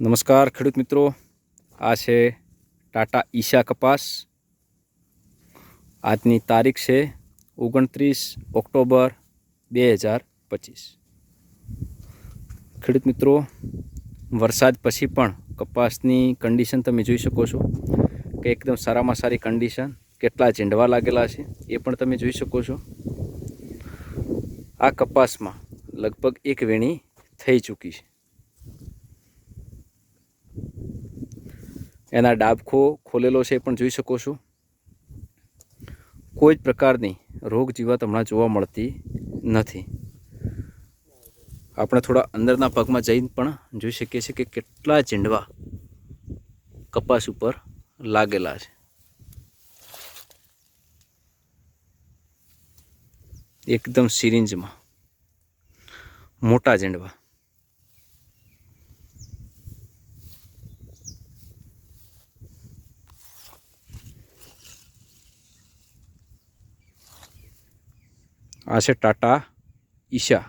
નમસ્કાર ખેડૂત મિત્રો. આ છે ટાટા ઈશા કપાસ. આજની તારીખ છે ઓગણત્રીસ ઓક્ટોબર બે હજાર પચીસ. ખેડૂત મિત્રો, વરસાદ પછી પણ કપાસની કન્ડિશન તમે જોઈ શકો છો કે એકદમ સારામાં સારી કન્ડિશન કેટલા ઝીંડવા લાગેલા છે એ પણ તમે જોઈ શકો છો. આ કપાસમાં લગભગ એક વેણી થઈ ચૂકી છે. એના ડાબખો ખોલેલો છે એ પણ જોઈ શકો છો. કોઈ જ પ્રકારની રોગ જીવાત હમણાં જોવા મળતી નથી. આપણે થોડા અંદરના ભાગમાં જઈને પણ જોઈ શકીએ છીએ કે કેટલા ચીંડવા કપાસ ઉપર લાગેલા છે. એકદમ સિરિંજમાં. મોટા ઝીંડવા. આ છે ટાટા ઈશા.